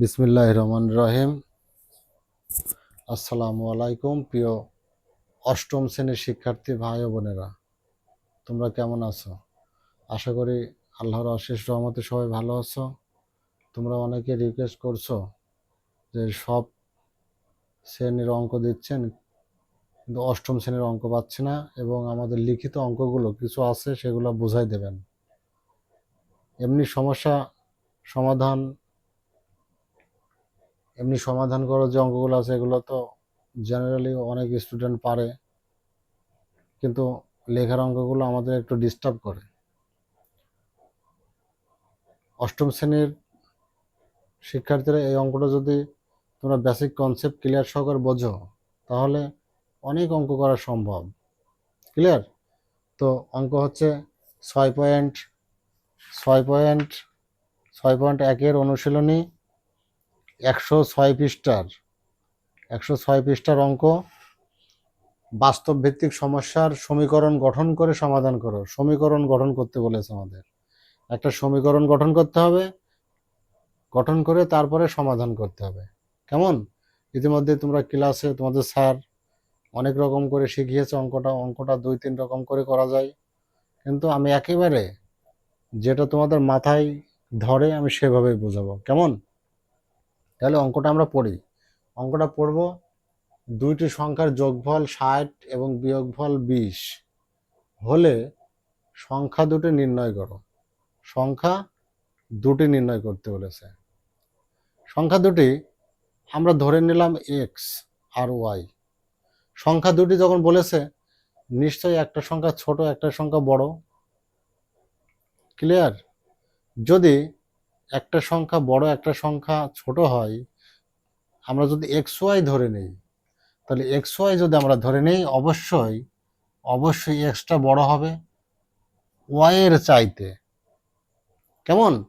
বিসমিল্লাহ রহমান রহিম আসসালামু আলাইকুম প্রিয় অষ্টম শ্রেণির শিক্ষার্থী ভাই ও বোনেরা। তোমরা কেমন আছো? আশা করি আল্লাহর অশেষ রহমতে সবাই ভালো আছো। তোমরা অনেকে রিকোয়েস্ট করছ যে সব শ্রেণির অঙ্ক দিচ্ছেন, কিন্তু অষ্টম শ্রেণির অঙ্ক পাচ্ছি না এবং আমাদের লিখিত অঙ্কগুলো কিছু আছে সেগুলো বোঝাই দেবেন। এমনি সমস্যা, সমাধান এমনি সমাধান করার যে অঙ্কগুলো আছে, এগুলো তো জেনারেলি অনেক স্টুডেন্ট পারে। কিন্তু লেখার অঙ্কগুলো আমাদের একটু ডিস্টার্ব করে। অষ্টম শ্রেণির শিক্ষার্থীরা এই অঙ্কটা যদি তোমরা বেসিক কনসেপ্ট ক্লিয়ার সহকারে বোঝো, তাহলে অনেক অঙ্ক করা সম্ভব। ক্লিয়ার তো অঙ্ক হচ্ছে ছয় পয়েন্ট ছয় পয়েন্ট ছয় পয়েন্ট একের অনুশীলনী একশো ছয় পৃষ্ঠার, একশো ছয় পৃষ্ঠার অঙ্ক বাস্তব ভিত্তিক সমস্যার সমীকরণ গঠন করে সমাধান করো। সমীকরণ গঠন করতে বলেছে আমাদের। একটা সমীকরণ গঠন করতে হবে, গঠন করে তারপরে সমাধান করতে হবে। কেমন? ইতিমধ্যে তোমরা ক্লাসে তোমাদের স্যার অনেক রকম করে শিখিয়েছে অঙ্কটা অঙ্কটা দুই তিন রকম করে করা যায়। কিন্তু আমি একেবারে যেটা তোমাদের মাথায় ধরে আমি সেভাবেই বোঝাবো। কেমন? তাহলে অঙ্কটা আমরা পড়ি। অঙ্কটা পড়ব দুইটি সংখ্যার যোগফল ষাট এবং বিয়োগফল বিশ। হলে সংখ্যা দুটি নির্ণয় করো। সংখ্যা দুটি নির্ণয় করতে বলেছে। সংখ্যা দুটি আমরা ধরে নিলাম এক্স আর ওয়াই সংখ্যা দুটি যখন বলেছে, নিশ্চয়ই একটা সংখ্যা ছোট, একটা সংখ্যা বড়। ক্লিয়ার যদি একটা সংখ্যা বড়, একটা সংখ্যা ছোট হয়, আমরা যদি এক্স ওয়াই ধরে নিই, তাহলে এক্স ওয়াই যদি আমরা ধরে নিই, অবশ্যই অবশ্যই এক্সটা বড় হবে ওয়াইয়ের চাইতে। কেমন?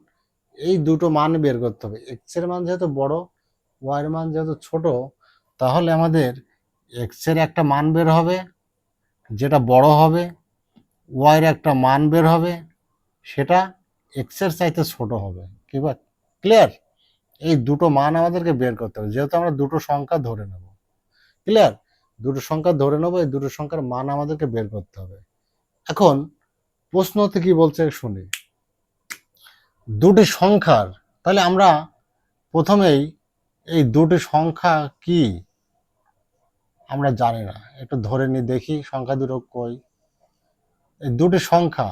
এই দুটো মান বের করতে হবে। এক্সের মান যেহেতু বড় ওয়াইয়ের মান যেহেতু ছোট, তাহলে আমাদের এক্সের একটা মান বের হবে, যেটা বড় হবে ওয়াইয়ের একটা মান বের হবে, সেটা এক্সের চাইতে ছোট হবে। কি বা ক্লিয়ার এই দুটো মান আমাদেরকে বের করতে হবে। যেহেতু আমরা দুটো সংখ্যা ধরে নেব। ক্লিয়ার দুটো সংখ্যা ধরে নেব, এই দুটো সংখ্যার মান আমাদেরকে বের করতে হবে। এখন প্রশ্নতে কি বলছে শুনি। দুটি সংখ্যার, তাহলে আমরা প্রথমেই এই দুটি সংখ্যা কি? আমরা জানি না। একটু ধরে নি দেখি সংখ্যা দুটো কই। এই দুটি সংখ্যা,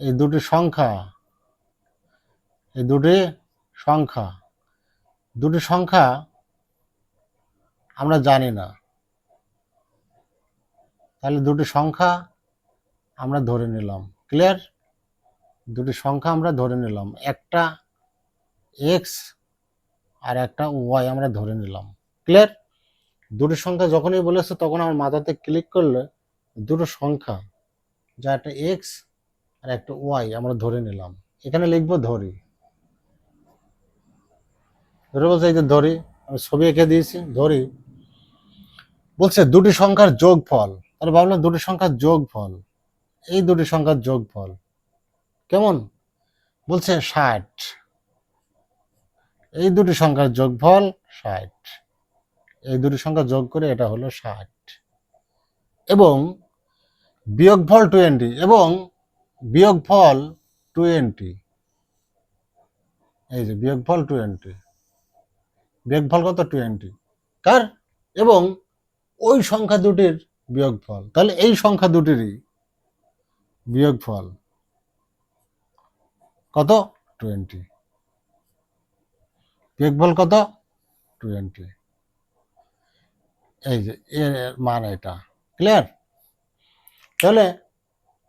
এই দুটি সংখ্যা এই দুটি সংখ্যা। দুটি সংখ্যা আমরা জানি না। তাহলে দুটি সংখ্যা আমরা ধরে নিলাম। ক্লিয়ার দুটি সংখ্যা আমরা ধরে নিলাম। একটা এক্স আর একটা ওয়াই আমরা ধরে নিলাম। ক্লিয়ার দুটি সংখ্যা যখনই বলেছে তখন আমার মাথাতে ক্লিক করলে দুটো সংখ্যা, যা একটা এক্স আর একটা ওয়াই আমরা ধরে নিলাম। এখানে লিখব ধরি। ধরে বলছে, এই যে ধরি, আমি ছবি এঁকে দিয়েছি, ধরি। বলছে, দুটি সংখ্যার যোগফল। তাহলে ভাবলাম, দুটি সংখ্যার যোগফল। এই দুটি সংখ্যার যোগফল। কেমন? বলছে, ষাট। এই দুটি সংখ্যার যোগফল, ষাট। এই দুটি সংখ্যা যোগ করে এটা হলো ষাট। এবং বিয়োগ বিয়োগফল টোয়েন্টি, এবং বিয়োগ বিয়োগফল টোয়েন্টি। এই যে বিয়োগ বিয়োগফল টোয়েন্টি। বিয়োগফল কত? টোয়েন্টি কার? এবং ওই সংখ্যা দুটির বিয়োগফল। তাহলে এই সংখ্যা দুটিরই বিয়োগফল কত? টোয়েন্টি বিয়োগফল কত? টোয়েন্টি এই যে এর মান এটা। ক্লিয়ার তাহলে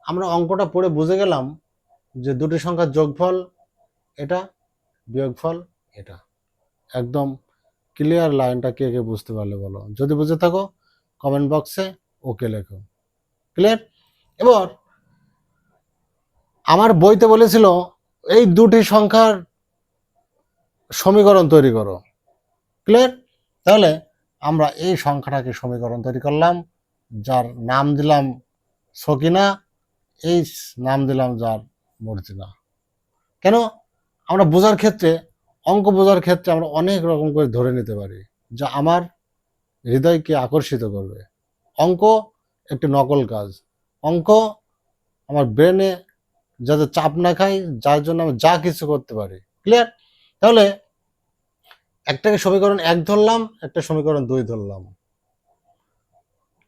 আমরা অঙ্কটা পড়ে বুঝে গেলাম যে দুটি সংখ্যার যোগফল এটা, বিয়োগফল এটা। একদম ক্লিয়ার লাইনটা কে কে বুঝতে পারলে বলো। যদি বুঝে থাকো কমেন্ট বক্সে ওকে লেখো। ক্লিয়ার এবার, আমার বইতে বলেছিল, এই দুটি সংখ্যার সমীকরণ তৈরি করো। ক্লিয়ার তাহলে আমরা এই সংখ্যাটাকে সমীকরণ তৈরি করলাম, যার নাম দিলাম সকিনা, এই নাম দিলাম যার মর্জিনা। কেন? আমরা বোঝার ক্ষেত্রে অঙ্ক বোঝার ক্ষেত্রে আমরা অনেক রকম করে ধরে নিতে পারি, যা আমার হৃদয়কে আকর্ষিত করবে। অঙ্ক একটি নকল কাজ। অঙ্ক আমার ব্রেনে যাতে চাপ না খাই, যার জন্য আমি যা কিছু করতে পারি। ক্লিয়ার তাহলে একটাকে সমীকরণ এক ধরলাম, একটা সমীকরণ দুই ধরলাম।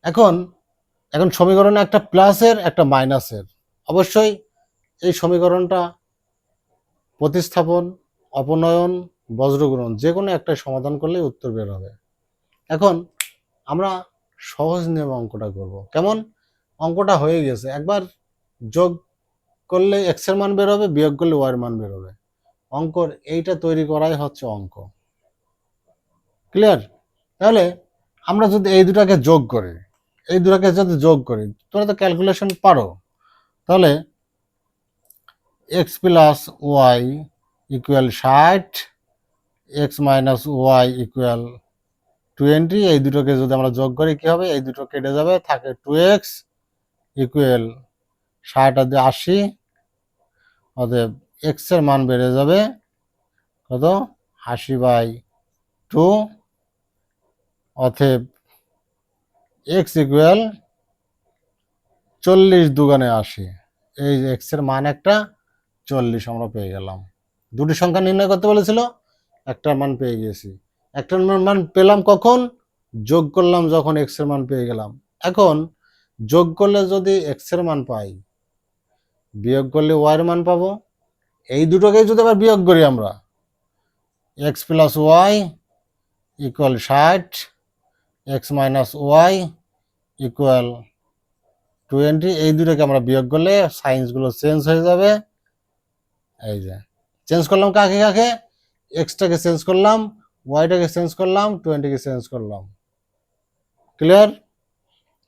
এখন এখন সমীকরণে একটা প্লাসের, একটা মাইনাসের। অবশ্যই এই সমীকরণটা প্রতিস্থাপন অপনয়ন, বজ্রগ্রহণ যে কোনো একটা সমাধান করলে উত্তর বের হবে। এখন আমরা সহজ নিয়ম অঙ্কটা করব। কেমন? অঙ্কটা হয়ে গেছে। একবার যোগ করলে এক্সের মান বের হবে, বিয়োগ করলে ওয়াই এর মান বের হবে। অঙ্কর এইটা তৈরি করাই হচ্ছে অঙ্ক। ক্লিয়ার তাহলে আমরা যদি এই দুটাকে যোগ করি, এই দুটাকে যদি যোগ করি, তোমরা তো ক্যালকুলেশন পারো। তাহলে এক্স প্লাস ওয়াই ইকুয়াল ষাট X minus Y equal twenty এই দুটোকে যদি আমরা যোগ করি, কি হবে? এই দুটো কেটে যাবে, থাকে টু এক্স ইকুয়াল ষাট আর আশি, অতএব এক্সের মান বেড়ে যাবে কত? আশি বাই টু অতএব এক্স ইকুয়াল চল্লিশ দুগানে আশি। এই এক্সের মান একটা চল্লিশ আমরা পেয়ে গেলাম। দুটি সংখ্যা নির্ণয় করতে বলেছিল একটার মান পেয়ে গিয়েছি। একটার মান- পেলাম কখন? যোগ করলাম যখন এক্সের মান পেয়ে গেলাম। এখন যোগ করলে যদি এক্সের মান পাই, বিয়োগ করলে ওয়াই এর মান পাবো। এই দুটোকেই যদি আবার বিয়োগ করি আমরা এক্স প্লাস ওয়াই ইকুয়াল ষাট X minus Y equal twenty এই দুটোকে আমরা বিয়োগ করলে সাইন্সগুলো চেঞ্জ হয়ে যাবে। এই যে। চেঞ্জ করলাম কাকে কাকে? এক্সটাকে চেঞ্জ করলাম ওয়াইটাকে চেঞ্জ করলাম টোয়েন্টিকে চেঞ্জ করলাম। ক্লিয়ার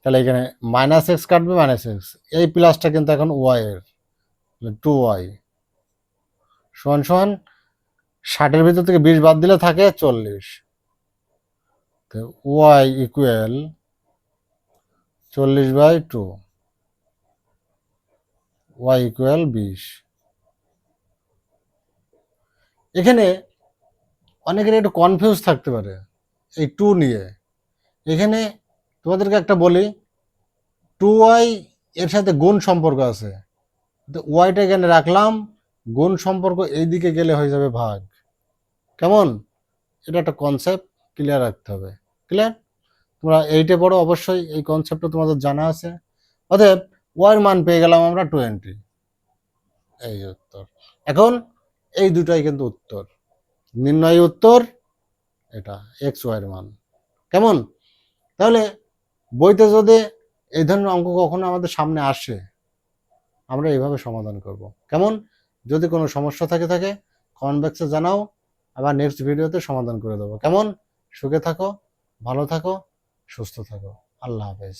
তাহলে এখানে মাইনাস এক্স কাটবে মাইনাস এক্স এই প্লাসটা কিন্তু এখন ওয়াই এর টু ওয়াই সমান সমান ষাটের ভিতর থেকে বিশ বাদ দিলে থাকে চল্লিশ। তো ওয়াই ইকুয়াল চল্লিশ বাই টু ওয়াই ইকুয়াল বিশ। এখানে অনেকের একটু কনফিউজ থাকতে পারে এই টু নিয়ে। এখানে তোমাদেরকে একটা বলি টু ওয়াই এর সাথে গুণ সম্পর্ক আছে। তো ওয়াইটা এখানে রাখলাম, গুণ সম্পর্ক এই দিকে গেলে হয়ে যাবে ভাগ। কেমন? এটা একটা কনসেপ্ট ক্লিয়ার রাখতে হবে। ক্লিয়ার তোমরা এইটে পড়ো অবশ্যই, এই কনসেপ্টটা তোমাদের জানা আছে। অতএব ওয়াইয়ের মান পেয়ে গেলাম আমরা টোয়েন্টি এই উত্তর। এখন এই দুটাই কিন্তু উত্তর। নির্ণয় উত্তর, এটা এক্স ওয়াইয়ের মান। কেমন? তাহলে বইতে যদি এই ধরনের অঙ্ক কখনো আমাদের সামনে আসে, আমরা এইভাবে সমাধান করব। কেমন? যদি কোনো সমস্যা থাকে থাকে কমেন্ট বক্সে জানাও, আবার নেক্সট ভিডিওতে সমাধান করে দেবো। কেমন? সুখে থাকো, ভালো থাকো, সুস্থ থাকো। আল্লাহ হাফেজ।